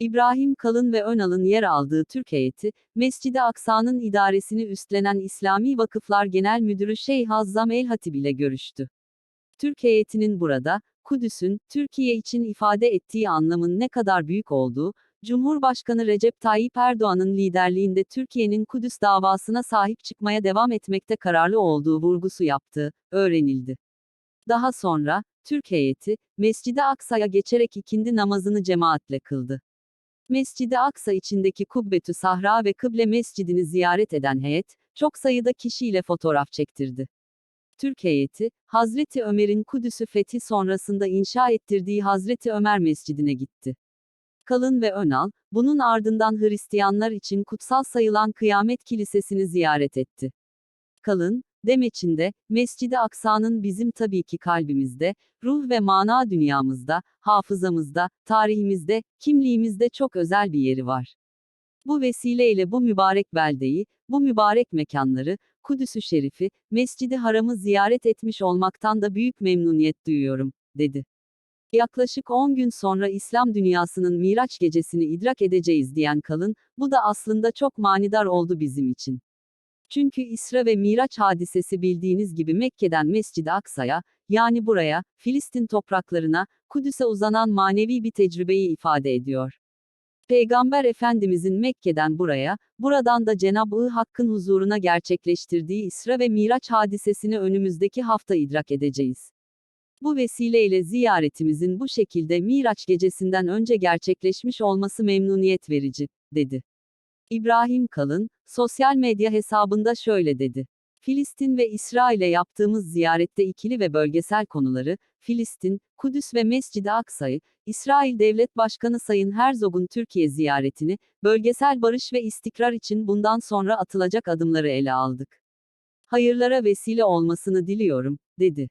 İbrahim Kalın ve Önal'ın yer aldığı Türk heyeti, Mescid-i Aksa'nın idaresini üstlenen İslami Vakıflar Genel Müdürü Şeyh Hazzam El-Hatib ile görüştü. Türk heyetinin burada, Kudüs'ün, Türkiye için ifade ettiği anlamın ne kadar büyük olduğu, Cumhurbaşkanı Recep Tayyip Erdoğan'ın liderliğinde Türkiye'nin Kudüs davasına sahip çıkmaya devam etmekte kararlı olduğu vurgusu yaptığı, öğrenildi. Daha sonra, Türk heyeti, Mescid-i Aksa'ya geçerek ikindi namazını cemaatle kıldı. Mescid-i Aksa içindeki Kubbetü Sahra ve Kıble Mescidini ziyaret eden heyet, çok sayıda kişiyle fotoğraf çektirdi. Türk heyeti, Hazreti Ömer'in Kudüs'ü fethi sonrasında inşa ettirdiği Hazreti Ömer Mescidine gitti. Kalın ve Önal, bunun ardından Hristiyanlar için kutsal sayılan Kıyamet Kilisesi'ni ziyaret etti. Kalın, demeçinde, Mescid-i Aksa'nın bizim tabii ki kalbimizde, ruh ve mana dünyamızda, hafızamızda, tarihimizde, kimliğimizde çok özel bir yeri var. Bu vesileyle bu mübarek beldeyi, bu mübarek mekanları, Kudüs-ü Şerif'i, Mescid-i Haram'ı ziyaret etmiş olmaktan da büyük memnuniyet duyuyorum, dedi. Yaklaşık 10 gün sonra İslam dünyasının Miraç gecesini idrak edeceğiz diyen Kalın, bu da aslında çok manidar oldu bizim için. Çünkü İsra ve Miraç hadisesi bildiğiniz gibi Mekke'den Mescid-i Aksa'ya, yani buraya, Filistin topraklarına, Kudüs'e uzanan manevi bir tecrübeyi ifade ediyor. Peygamber Efendimizin Mekke'den buraya, buradan da Cenab-ı Hakk'ın huzuruna gerçekleştirdiği İsra ve Miraç hadisesini önümüzdeki hafta idrak edeceğiz. Bu vesileyle ziyaretimizin bu şekilde Miraç gecesinden önce gerçekleşmiş olması memnuniyet verici, dedi. İbrahim Kalın, sosyal medya hesabında şöyle dedi. Filistin ve İsrail'e yaptığımız ziyarette ikili ve bölgesel konuları, Filistin, Kudüs ve Mescid-i Aksa'yı, İsrail Devlet Başkanı Sayın Herzog'un Türkiye ziyaretini, bölgesel barış ve istikrar için bundan sonra atılacak adımları ele aldık. Hayırlara vesile olmasını diliyorum, dedi.